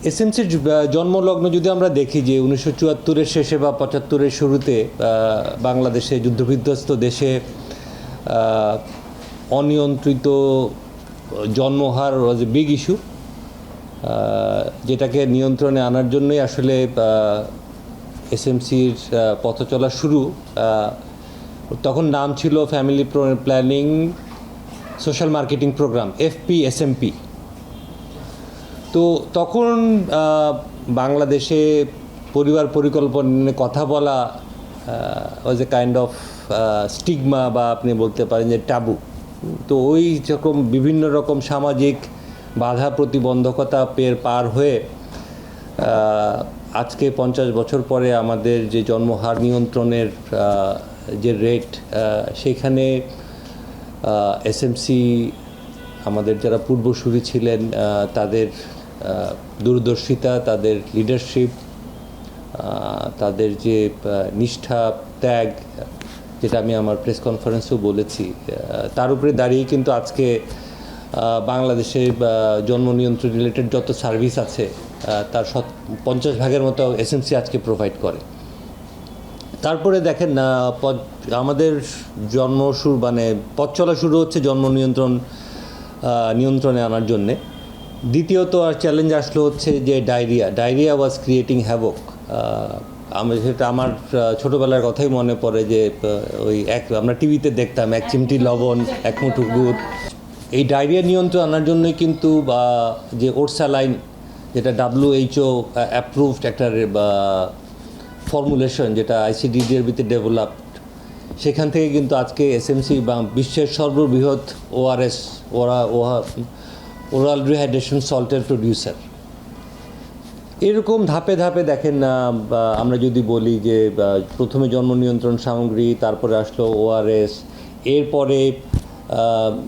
এসএমসির জন্মলগ্ন যদি আমরা দেখি যে উনিশশো চুয়াত্তরের শেষে বা পঁচাত্তরের শুরুতে বাংলাদেশে যুদ্ধবিধ্বস্ত দেশে অনিয়ন্ত্রিত জন্মহার ওয়াজ এ বিগ ইস্যু যেটাকে নিয়ন্ত্রণে আনার জন্যই আসলে এসএমসির পথ চলা শুরু তখন নাম ছিল family planning social marketing programme FP SMP তো তখন বাংলাদেশে পরিবার পরিকল্পনা কথা বলা was a kind of stigma বা আপনি বলতে পারেন যে টাবু তো ওই রকম বিভিন্ন রকম সামাজিক বাধা প্রতিবন্ধকতা পের পার হয়ে আজকে পঞ্চাশ বছর পরে আমাদের যে জন্মহার নিয়ন্ত্রণের যে রেট সেখানে এসএমসি আমাদের যারা পূর্বসূরি ছিলেন তাদের দূরদর্শিতা, তাদের লিডারশিপ তাদের যে নিষ্ঠা, ত্যাগ, যেটা আমি আমার প্রেস কনফারেন্সেও বলেছি তার উপরে দাঁড়িয়ে কিন্তু আজকে বাংলাদেশে জন্ম নিয়ন্ত্রণ রিলেটেড যত সার্ভিস আছে তার শত, পঞ্চাশ ভাগের মতো এসএমসি আজকে প্রোভাইড করে। তারপরে দেখেন না আমাদের জন্ম শুরু মানে পথ চলা শুরু হচ্ছে জন্ম নিয়ন্ত্রণ নিয়ন্ত্রণে আনার জন্যে। দ্বিতীয়ত আর চ্যালেঞ্জ আসলো হচ্ছে যে diarrhoea diarrhoea was creating havoc আমি সেটা আমার ছোটোবেলার কথাই মনে পড়ে যে ওই এক আমরা টিভিতে দেখতাম এক চিমটি লবণ এক মুঠো গুড় এই ডায়রিয়া নিয়ন্ত্রণ আনার জন্যই কিন্তু বা যে ওরসালাইন যেটা ডাব্লিউএইচও অ্যাপ্রুভড একটা ফর্মুলেশন যেটা আইসিডিডি এর ভিতরে ডেভেলপড সেখান থেকে কিন্তু আজকে এসএমসি বা বিশ্বের সর্ববৃহৎ ওআরএস ওরা ওরাল রিহাইড্রেশন সল্টের প্রডিউসার এরকম ধাপে ধাপে দেখেন না আমরা যদি বলি যে প্রথমে জন্ম নিয়ন্ত্রণ সামগ্রী, তারপরে আসলো ওআরএস এরপরে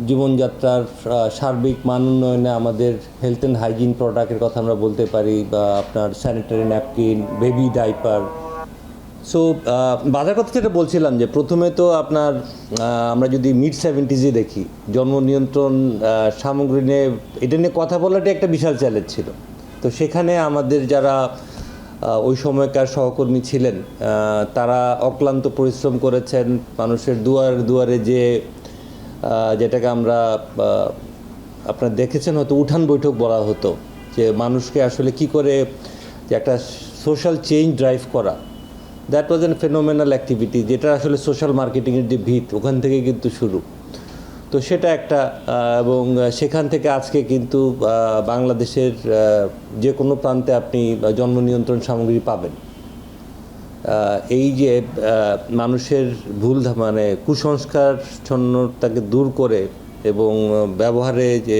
জীবনযাত্রার সার্বিক মান উন্নয়নে আমাদের হেলথ অ্যান্ড হাইজিন প্রোডাক্টের কথা আমরা বলতে পারি, বা আপনার sanitary napkin baby diaper so বাজার কথা যেটা বলছিলাম যে প্রথমে তো আপনার আমরা যদি মিড সেভেন্টিজে দেখি, জন্ম নিয়ন্ত্রণ সামগ্রী নিয়ে, এটা নিয়ে কথা বলাটা একটা বিশাল চ্যালেঞ্জ ছিল। তো সেখানে আমাদের যারা ওই সময়কার সহকর্মী ছিলেন তারা অক্লান্ত পরিশ্রম করেছেন, মানুষের দুয়ার দুয়ারে যে যেটাকে আমরা আপনারা দেখেছেন, হয়তো উঠান বৈঠক বলা হতো, যে মানুষকে আসলে কি করে যে একটা সোশ্যাল চেঞ্জ ড্রাইভ করা। That was an phenomenal activity যেটা আসলে সোশ্যাল মার্কেটিংয়ের যে ভিত, ওখান থেকে কিন্তু শুরু। তো সেটা একটা এবং সেখান থেকে আজকে কিন্তু বাংলাদেশের যে কোনো প্রান্তে আপনি জন্ম নিয়ন্ত্রণ সামগ্রী পাবেন। এই যে মানুষের ভুল মানে কুসংস্কার ছন্নতাকে দূর করে এবং ব্যবহারে যে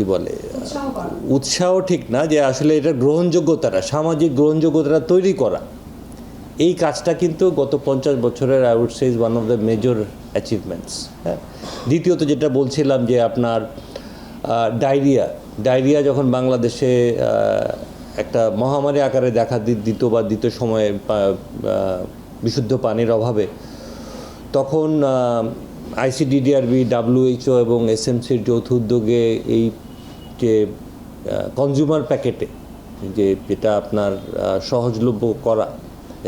কি বলে? উৎসাহ ঠিক না যে আসলে এটা গ্রহণযোগ্যতাটা সামাজিক গ্রহণযোগ্যতাটা তৈরি করা। এই কাজটা কিন্তু গত পঞ্চাশ বছরের I would say one of the major achievements হ্যাঁ? দ্বিতীয়ত যেটা বলছিলাম যে আপনার ডায়রিয়া। ডায়রিয়া যখন বাংলাদেশে একটা মহামারী আকারে দেখা দিত বা দ্বিতীয় সময়ে বিশুদ্ধ পানির অভাবে তখন আইসিডিডিআরবি ডাব্লিউএইচও এবং এসএমসির যৌথ উদ্যোগে এই যে কনজিউমার প্যাকেটে যে, যেটা আপনার সহজলভ্য করা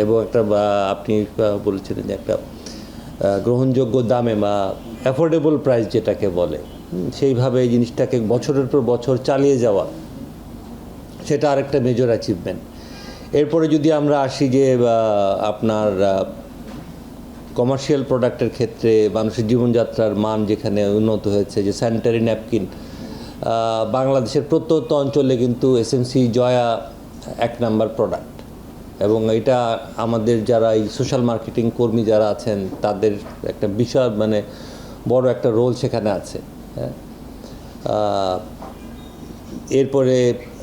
এবং একটা আপনি বলেছিলেন যে একটা গ্রহণযোগ্য দামে বা অ্যাফোর্ডেবল প্রাইস যেটাকে বলে সেইভাবে এই জিনিসটাকে বছরের পর বছর চালিয়ে যাওয়া, সেটা আরেকটা মেজর অ্যাচিভমেন্ট এরপরে যদি আমরা আসি যে আপনার কমার্শিয়াল প্রোডাক্টের ক্ষেত্রে মানুষের জীবনযাত্রার মান যেখানে উন্নত হয়েছে, যে স্যানিটারি ন্যাপকিন বাংলাদেশের প্রত্যন্ত অঞ্চলে কিন্তু এসএমসি জয়া এক নাম্বার প্রোডাক্ট এবং এটা আমাদের যারা এই সোশ্যাল মার্কেটিং কর্মী যারা আছেন, তাদের একটা বিশাল মানে বড় একটা রোল সেখানে আছে। হ্যাঁ? এরপরে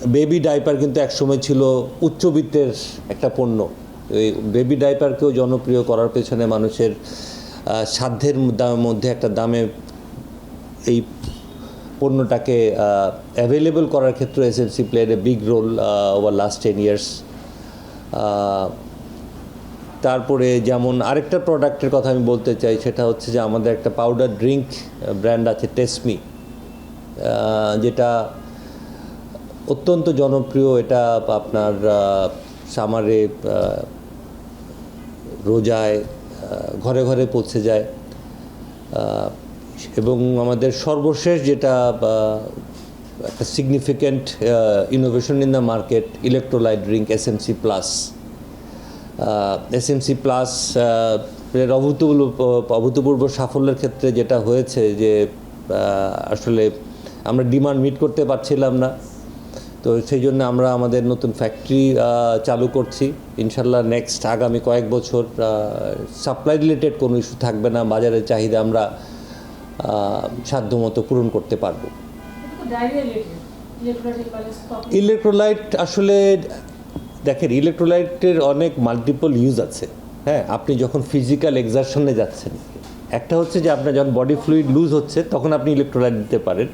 বেবি ডাইপার কিন্তু একসময় ছিল উচ্চবিত্তের একটা পণ্য। এই বেবি ডাইপারকেও জনপ্রিয় করার পেছনে মানুষের সাধ্যের মধ্যে একটা দামে এই পণ্যটাকে অ্যাভেলেবল করার ক্ষেত্রে SMC played a big role over last ten years তারপরে যেমন আরেকটা প্রোডাক্টের কথা আমি বলতে চাই, সেটা হচ্ছে যে আমাদের একটা পাউডার ড্রিঙ্ক ব্র্যান্ড আছে টেসমি যেটা অত্যন্ত জনপ্রিয়। এটা আপনার সামারে রোজায় ঘরে ঘরে পৌঁছে যায়। এবং আমাদের সর্বশেষ যেটা একটা significant innovation in the market electrolyte drink SMC plus S SMC plus এর অভূতপূর্ব অভূতপূর্ব সাফল্যের ক্ষেত্রে যেটা হয়েছে যে আসলে আমরা ডিমান্ড মিট করতে পারছিলাম না। তো সেই জন্য আমরা আমাদের নতুন ফ্যাক্টরি চালু করছি। ইনশাল্লাহ নেক্সট আগামী কয়েক বছর সাপ্লাই রিলেটেড কোনো ইস্যু থাকবে না। বাজারের চাহিদা আমরা সাধ্যমতো পূরণ করতে পারব। ইলেকট্রোলাইট আসলে দেখেন ইলেকট্রোলাইটের অনেক মাল্টিপল ইউজ আছে। হ্যাঁ আপনি যখন ফিজিক্যাল এক্সারশনে যাচ্ছেন একটা হচ্ছে যে আপনার যখন বডি ফ্লুইড লুজ হচ্ছে তখন আপনি ইলেকট্রোলাইট দিতে পারেন।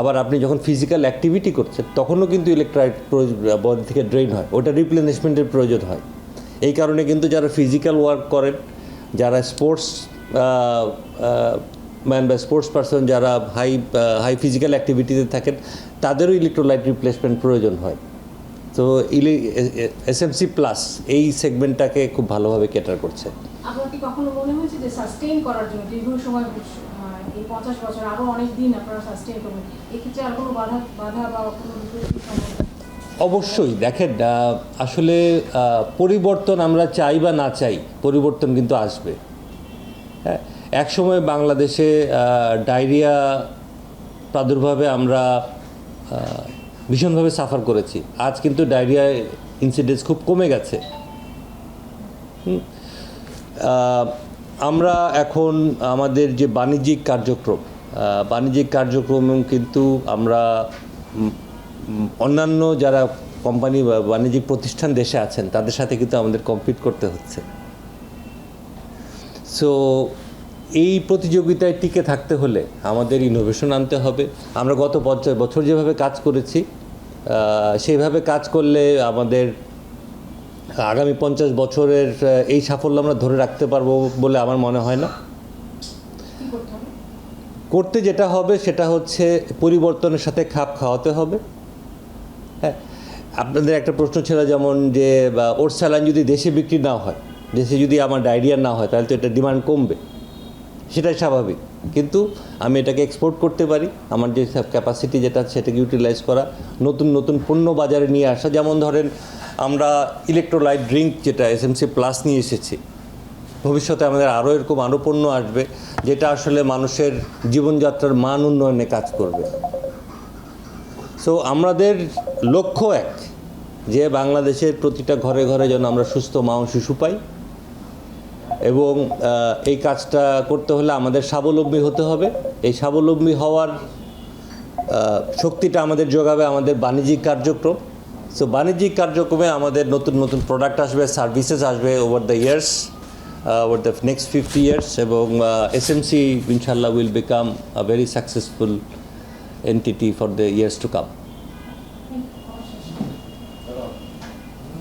আবার আপনি যখন ফিজিক্যাল অ্যাক্টিভিটি করছেন তখনও কিন্তু ইলেকট্রোলাইট বডি থেকে ড্রেন হয়। ওটা রিপ্লেনিশমেন্টের প্রয়োজন হয়। এই কারণে কিন্তু যারা ফিজিক্যাল ওয়ার্ক করেন যারা স্পোর্টস ম্যান বা স্পোর্টস পারসন যারা হাই হাই ফিজিক্যাল অ্যাক্টিভিটিতে থাকেন তাদেরও ইলেকট্রোলাইট রিপ্লেসমেন্ট প্রয়োজন হয়। তো ইলে এসএমসি প্লাস এই সেগমেন্টটাকে খুব ভালোভাবে ক্যাটার করছে। আপনার কি কখনো মনে হয়েছে যে সাস্টেইন করার জন্য দীর্ঘ সময় এই পঞ্চাশ বছর আরও অনেক দিন আপনারা সাস্টেইন করবেন এক্ষেত্রে আর কোনো বাধা বাধা বা কোনো অবশ্যই দেখেন আসলে পরিবর্তন আমরা চাই বা না চাই পরিবর্তন কিন্তু আসবে। হ্যাঁ একসময় বাংলাদেশে ডায়রিয়া প্রাদুর্ভাবে আমরা ভীষণভাবে সাফার করেছি। আজ কিন্তু ডায়রিয়া ইনসিডেন্স খুব কমে গেছে। আমরা এখন আমাদের যে বাণিজ্যিক কার্যক্রম বাণিজ্যিক কার্যক্রম কিন্তু আমরা অন্যান্য যারা কোম্পানি বা বাণিজ্যিক প্রতিষ্ঠান দেশে আছেন, তাদের সাথে কিন্তু আমাদের কম্পিট করতে হচ্ছে। সো এই প্রতিযোগিতায় টিকে থাকতে হলে আমাদের ইনোভেশন আনতে হবে। আমরা গত পঞ্চাশ বছর যেভাবে কাজ করেছি সেইভাবে কাজ করলে আমাদের আগামী পঞ্চাশ বছরের এই সাফল্য আমরা ধরে রাখতে পারব বলে আমার মনে হয় না। করতে যেটা হবে সেটা হচ্ছে পরিবর্তনের সাথে খাপ খাওয়াতে হবে। হ্যাঁ আপনাদের একটা প্রশ্ন ছিল যেমন যে ওর স্যালাইন যদি দেশে বিক্রি না হয় দেশে যদি আমার ডায়রিয়া না হয় তাহলে তো এটা ডিমান্ড কমবে। সেটাই স্বাভাবিক। কিন্তু আমি এটাকে এক্সপোর্ট করতে পারি। আমার যে সব ক্যাপাসিটি যেটা সেটাকে ইউটিলাইজ করা। নতুন নতুন পণ্য বাজারে নিয়ে আসা। যেমন ধরেন, আমরা ইলেকট্রোলাইট ড্রিঙ্ক যেটা এসএমসি প্লাস নিয়ে এসেছি। ভবিষ্যতে আমাদের আরও এরকম আরও পণ্য আসবে, যেটা আসলে মানুষের জীবনযাত্রার মান উন্নয়নে কাজ করবে। সো আমাদের লক্ষ্য এক, যে বাংলাদেশের প্রতিটা ঘরে ঘরে যেন আমরা সুস্থ মা ও শিশু পাই। এবং এই কাজটা করতে হলে আমাদের স্বাবলম্বী হতে হবে। এই স্বাবলম্বী হওয়ার শক্তিটা আমাদের যোগাবে আমাদের বাণিজ্যিক কার্যক্রম। সো বাণিজ্যিক কার্যক্রমে আমাদের নতুন নতুন প্রোডাক্ট আসবে সার্ভিসেস আসবে over the years over the next fifty years এবং এসএমসি ইনশাল্লাহ will become a very successful entity for the years to come